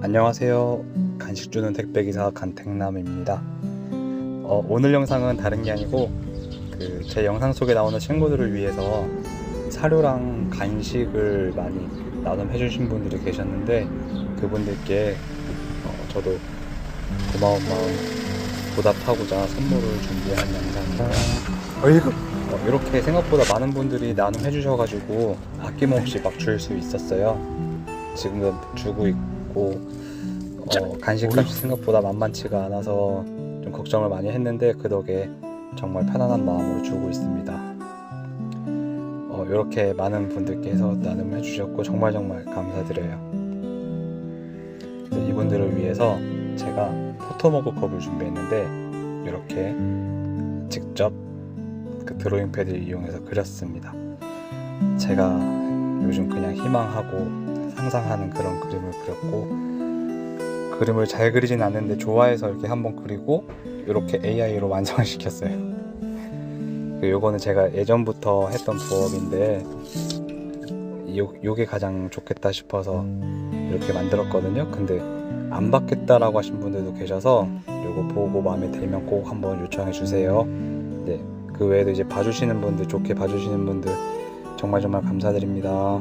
안녕하세요. 간식 주는 택배 기사 간택남입니다. 어, 오늘 영상은 다른 게 아니고 그 제 영상 속에 나오는 친구들을 위해서 사료랑 간식을 많이 나눔해 주신 분들이 계셨는데 그분들께 어, 저도 고마운 마음 보답하고자 선물을 준비한 영상입니다. 어이구. 어, 이렇게 생각보다 많은 분들이 나눔해 주셔가지고 아낌없이 막 줄 수 있었어요. 지금도 주고 있고 어, 간식값이 생각보다 만만치가 않아서 좀 걱정을 많이 했는데 그 덕에 정말 편안한 마음으로 주고 있습니다. 어, 이렇게 많은 분들께서 나눔해 주셨고 정말 정말 감사드려요. 이분들을 위해서 제가 포토머그 컵을 준비했는데 이렇게 직접 그 드로잉 패드를 이용해서 그렸습니다. 제가 요즘 그냥 희망하고 상상하는 그런 그림을 그렸고 그림을 잘 그리진 않는데 좋아해서 이렇게 한번 그리고 이렇게 AI로 완성을 시켰어요. 그 요거는 제가 예전부터 했던 부업인데 요, 요게 가장 좋겠다 싶어서 이렇게 만들었거든요. 근데 안 받겠다라고 하신 분들도 계셔서 요거 보고 마음에 들면 꼭 한번 요청해 주세요. 네, 그 외에도 이제 봐주시는 분들 좋게 봐주시는 분들 정말 정말 감사드립니다.